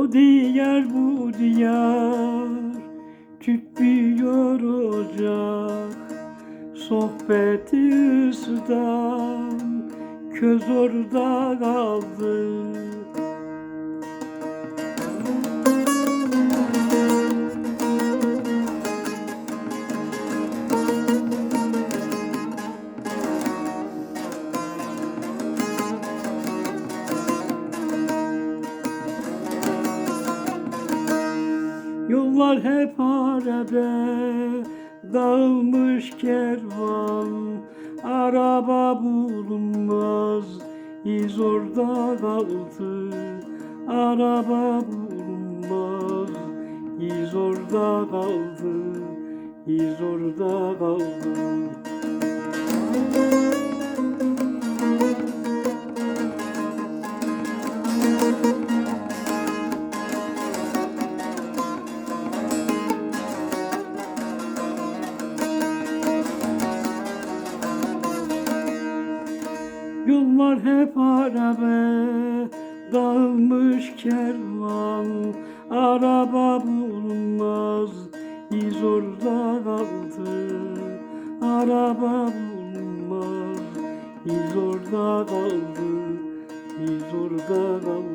O diyar bu diyar. Tütmüyor ocak. Sohbeti ısıdan köz orada kaldı Yollar hep arabe Dağılmış kervan. Araba bulunmaz İz orada kaldı. Araba bulunmaz İz orada kaldı İz orada kaldı Yollar hep arabe, dağılmış kervan. Araba bulunmaz, iz orada kaldı Araba bulunmaz, iz orada kaldı iz orada kaldı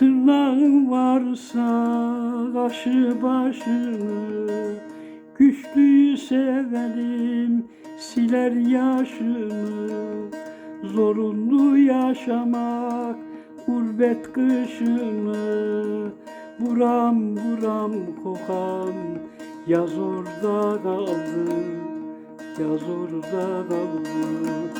Tırnağın varsa kaşı başını Güçlüyü sevelim siler yaşını Zorunlu yaşamak gurbet kışını. Buram buram kokan yaz orada kaldı Yaz orada kaldı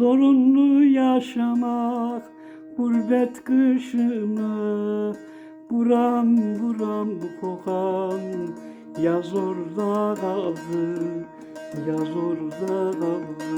Zorunlu yaşamak gurbet kışını Buram buram kokan. Yaz orada kaldı Yaz orada kaldı